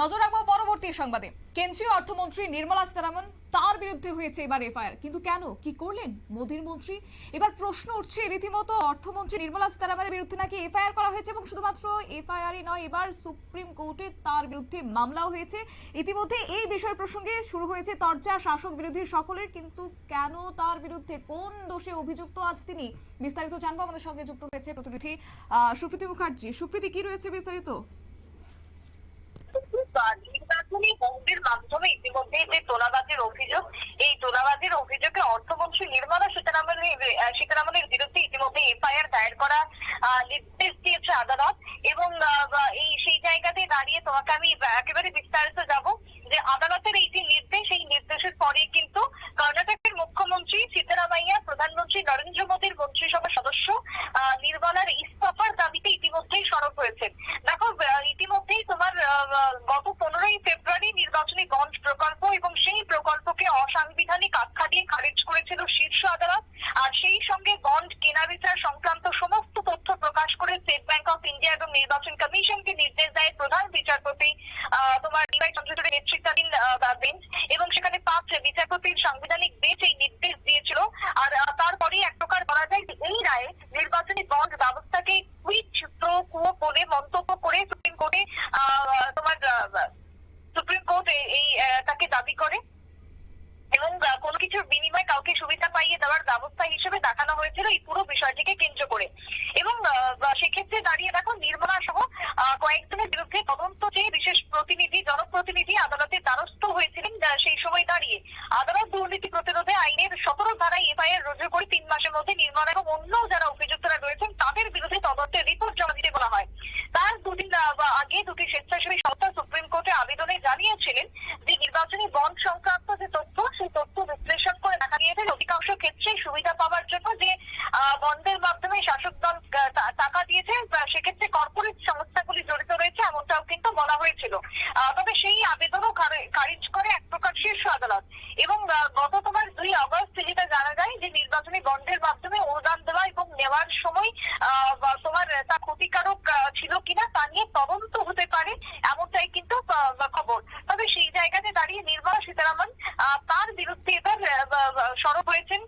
নজর রাখব পরবর্তী সংবাদে। কেন্দ্রীয় অর্থমন্ত্রী নির্মলা সীতারামন তার বিরুদ্ধে হয়েছে এবার এফআইআর। কিন্তু কেন? কি করলেন মোদীর মন্ত্রী? এবার প্রশ্ন উঠছে রীতিমতো অর্থমন্ত্রী নির্মলা সীতারামনের বিরুদ্ধে নাকি এফআইআর করা হয়েছে এবং শুধুমাত্র এফআইআরই নয়, এবার সুপ্রিম কোর্টে তার বিরুদ্ধে মামলাও হয়েছে। ইতিমধ্যে এই বিষয় প্রসঙ্গে শুরু হয়েছে তর্চা শাসক বিরোধী সকলের, কিন্তু কেন তার বিরুদ্ধে, কোন দোষে অভিযুক্ত আজ তিনি? বিস্তারিত জানব। আমাদের সঙ্গে যুক্ত হয়েছে প্রতিনিধি সুপ্রীতি মুখার্জি। সুপ্রীতি, কি রয়েছে বিস্তারিত? বন্ডের মাধ্যমে ইতিমধ্যে যে তোলাবাজির অভিযোগ, এই তোলাবাজির অভিযোগে অর্থমন্ত্রী নির্মলা সীতারামনের সীতারামনের বিরুদ্ধে ইতিমধ্যে এফআইআর দায়ের করা নির্দেশ দিয়েছে আদালত এবং এই সেই জায়গাতে দাঁড়িয়ে তোমাকে আমি একেবারে বিস্তারিত যাব যে আদালতের এই যে নির্দেশ এই নির্দেশের পরেই কিন্তু কর্ণাটকের মুখ্যমন্ত্রী সিদ্দারামাইয়া প্রধানমন্ত্রী নরেন্দ্র বন্ড প্রকল্প এবং সেই প্রকল্পকে অসাংবিধানিক আখ্যা দিয়ে খারিজ করেছিল শীর্ষ আদালত। আর সেই সঙ্গে বন্ড কেনা বেচার সংক্রান্ত সমস্ত তথ্য প্রকাশ করে স্টেট ব্যাংক অফ ইন্ডিয়া এবং নির্বাচন কমিশনকে নির্দেশ দেয় প্রধান বিচারপতি তোমার ডিওয়াই চন্দ্রচূড়ের নেতৃত্বাধীন বেঞ্চ এবং সেখানে পাঁচ বিচারপতির সাংবিধানিক বেঞ্চ এই নির্দেশ দিয়েছিল আর আহ, তারপরেই এক প্রকার বলা যায় যে এই রায়ে নির্বাচনী বন্ড ব্যবস্থাকে টুইট প্রো কুয়ো বলে মন্তব্য করে সুপ্রিম কোর্টে আহ, তোমার আহ, সুপ্রিম কোর্ট এই- এই আহ, তাকে দাবি করে এবং আহ, কোনো কিছুর কাউকে সুবিধা পাইয়ে দেওয়ার ব্যবস্থা হিসেবে দেখানো হয়েছিল এই পুরো বিষয়টিকে কেন্দ্র করে। এবং সেক্ষেত্রে দাঁড়িয়ে দেখো, নির্মলা সহ কয়েকজনের বিরুদ্ধে তদন্ত চেয়ে বিশেষ প্রতিনিধি জনপ্রতিনিধি আদালতে দ্বারস্থ হয়েছিলেন আহ, সেই সময় দাঁড়িয়ে আদালত দুর্নীতি প্রতিরোধে আইনের সতেরো ধারায় এফআইআর রুজু করে তিন মাসের মধ্যে নির্মলা এবং অন্য যারা অভিযুক্তরা রয়েছেন তাদের বিরুদ্ধে তদন্তের রিপোর্ট জমা দিতে বলা হয় তার দুদিন আহ, বা আগে দুটি স্বেচ্ছাসেবী সংস্থা সুপ্রিম কোর্টে আবেদনে জানিয়েছিলেন যে নির্বাচনী বন্ড সংক্রান্ত যে তথ্য সেই তথ্য বিশ্লেষণ করে দেখা গিয়েছে যে অধিকাংশ ক্ষেত্রে সুবিধা পাওয়ার জন্য যে আহ, বন্ডের মাধ্যমে শাসক দল আহ, টা- টাকা দিয়েছে আহ, সেক্ষেত্রে কর্পোরেট সংস্থাগুলি জড়িত রয়েছে এমনটাও কিন্তু বলা হয়েছিল। তবে সেই আবেদনও খারে- খারিজ করে এক প্রকার শীর্ষ আদালত। এবং গত তোমার দুই আগস্ট যেটা জানা যায় যে নির্বাচনী বন্ডের মাধ্যমে অনুদান দেওয়া এবং নেওয়ার সময় আহ, বা তোমার তা ক্ষতিকারক আহ, ছিল কিনা তা নিয়ে তদন্ত হতে পারে এমনটাই কিন্তু আহ, বা খবর তবে সেই জায়গাতে দাঁড়িয়ে নির্মলা সীতারামন আহ, তার বিরুদ্ধে এবার আহ, বা- বা সরব হয়েছেন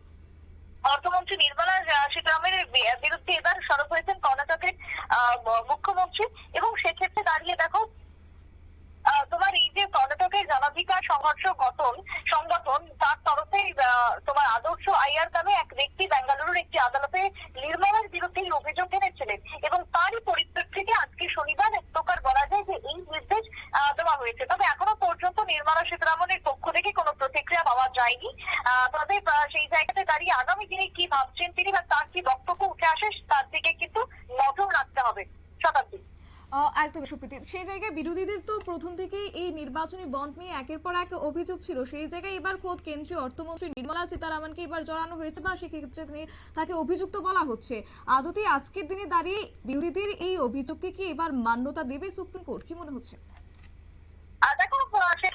অর্থমন্ত্রী নির্মলা আহ, সীতারামনের বি- বিরুদ্ধে এবার সরব হয়েছেন কর্ণাটকের আহ, ম- মুখ্যমন্ত্রী এবং সেক্ষেত্রে দাঁড়িয়ে দেখো আহ, তোমার এই যে জনাধিকার সংঘর্ষ গঠন, সংগঠন তার তরফে তোমার আদর্শ আইয়ার নামে এক ব্যক্তি বেঙ্গালুরুর একটি আদালতে নির্মলার বিরুদ্ধে এই অভিযোগ এনেছিলেন এবং তারই পরিপ্রেক্ষিতে আজকে শনিবার এক প্রকার বলা যায় যে এই নির্দেশ দেওয়া হয়েছে। তবে এখনও পর্যন্ত নির্মলা সীতারামনের পক্ষ থেকে কোনো প্রতিক্রিয়া পাওয়া যায়নি। তবে সেই জায়গাতে দাঁড়িয়ে আগামী দিনে কি ভাবছেন তিনি বা তার কি বক্তব্য উঠে আসে তার দিকে কিন্তু নজর রাখতে হবে। শতাব্দী। আহ, একদমই সুপ্রীতি। সেই জায়গায় বিরোধীদের তো প্রথম থেকেই এই নির্বাচনী বন্ড নিয়ে একের পর এক অভিযোগ ছিল। সেই জায়গায় এবার খোদ কেন্দ্রীয় অর্থমন্ত্রী নির্মলা সীতারামনকে এবার জড়ানো হয়েছে বা সেক্ষেত্রে তিনি তাকে অভিযুক্ত বলা হচ্ছে। আদতে আজকের দিনে দাঁড়িয়ে বিরোধীদের এই অভিযোগকে কি এবার মান্যতা দেবে সুপ্রিম কোর্ট? কি মনে হচ্ছে?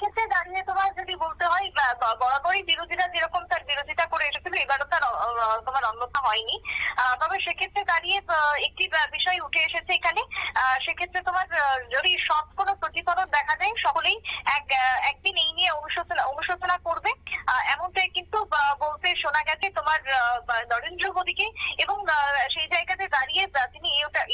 সেক্ষেত্রে দাঁড়িয়ে তোমার যদি বলতে হয় বরাবরই বিরোধীরা যেরকম তার বিরোধিতা করে এসেছিল, এবারও তার তোমার অন্যথা হয়নি। তবে সেক্ষেত্রে দাঁড়িয়ে একটি বিষয় উঠে এসেছে এখানে। সেক্ষেত্রে তোমার যদি সৎ কোনো প্রতিফলন দেখা যায় সকলেই এক একদিন এই নিয়ে অনুশোচনা অনুশোচনা করবে। এমনটাই কিন্তু বলতে শোনা গেছে তোমার নরেন্দ্র মোদীকে। এবং সেই জায়গাতে দাঁড়িয়ে তিনি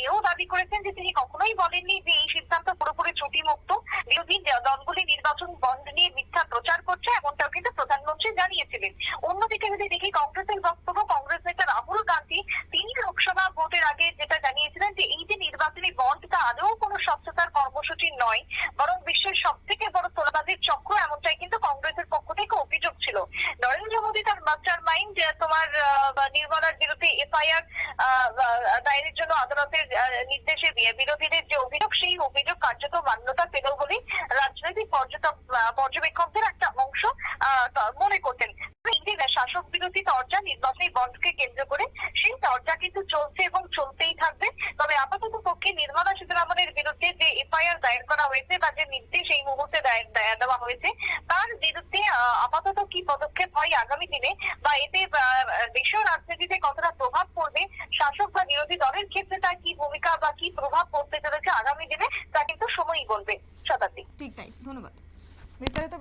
এও দাবি করেছেন যে তিনি কখনোই বলেননি যে এই সিদ্ধান্ত পুরোপুরি ত্রুটিমুক্ত বিরোধী দলগুলি নির্বাচন বন্ধ নিয়ে মিথ্যা প্রচার করছে এমনটাও কিন্তু প্রধানমন্ত্রী জানিয়েছিলেন অন্যদিকে যদি দেখি কংগ্রেসের বক্তব্য কংগ্রেস নেতা রাহুল গান্ধী তিনি লোকসভা ভোটের আগে যেটা জানিয়েছিলেন যে এই যে নির্বাচনী বন্ড তা আদৌ কোনো স্বচ্ছতার কর্মসূচি নয় বরং বিশ্বের সব থেকে বড় তোলাবাজির চক্র এমনটাই কিন্তু কংগ্রেসের পক্ষ থেকে অভিযোগ ছিল নরেন্দ্র মোদী তার মাস্টার মাইন্ড তোমার নির্মলার বিরুদ্ধে এফআইআর দায়েরের জন্য আদালতের নির্দেশে দিয়ে বিরোধীদের যে অভিযোগ, সেই অভিযোগ কার্যত মান্যতা পেল বলেই রাজনৈতিক পর্যটক পর্যবেক্ষকদের একটা অংশ মনে করতেন। শাসক বিরোধী তরজা নির্বাচনী বন্ধকে কেন্দ্র করে সেই তরজা কিন্তু চলছে এবং চলতেই থাকবে। তবে আপাতত পক্ষে নির্মলা সীতারামনের বিরুদ্ধে যে এফআইআর দায়ের করা হয়েছে বা যে নির্দেশ এই মুহূর্তে দেওয়া হয়েছে তার বিরুদ্ধে আহ, আপাতত কি পদক্ষেপ হয় আগামী বা এতে দেশীয় রাজনীতিতে কতটা প্রভাব পড়বে, শাসক বা বিরোধী দলের ক্ষেত্রে তার কি ভূমিকা বা কি প্রভাব পড়তে চলেছে আগামী দিনে, তা কিন্তু সময়ই বলবে শতাব্দী। ঠিক তাই।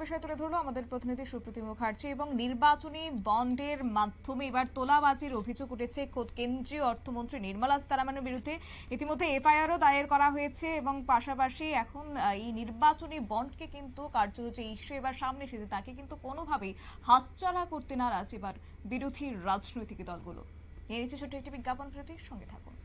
বিষয় তুলে ধরলো আমাদের প্রতিনিধি সুপ্রীতি মুখার্জি এবং নির্বাচনী বন্ডের মাধ্যমে এবার তোলাবাজির অভিযোগ উঠেছে কেন্দ্রীয় অর্থমন্ত্রী নির্মলা সীতারামনের বিরুদ্ধে। ইতিমধ্যে এফআইআরও দায়ের করা হয়েছে এবং পাশাপাশি এখন এই নির্বাচনী বন্ডকে কিন্তু কার্যত যে ইস্যু এবার সামনে এসেছে তাকে কিন্তু কোনোভাবেই হাতছাড়া করতে নারাজ এবার বিরোধী রাজনৈতিক দলগুলো। নিয়ে নিচ্ছে ছোট্ট একটি বিজ্ঞাপন প্রতি সঙ্গে থাকুন।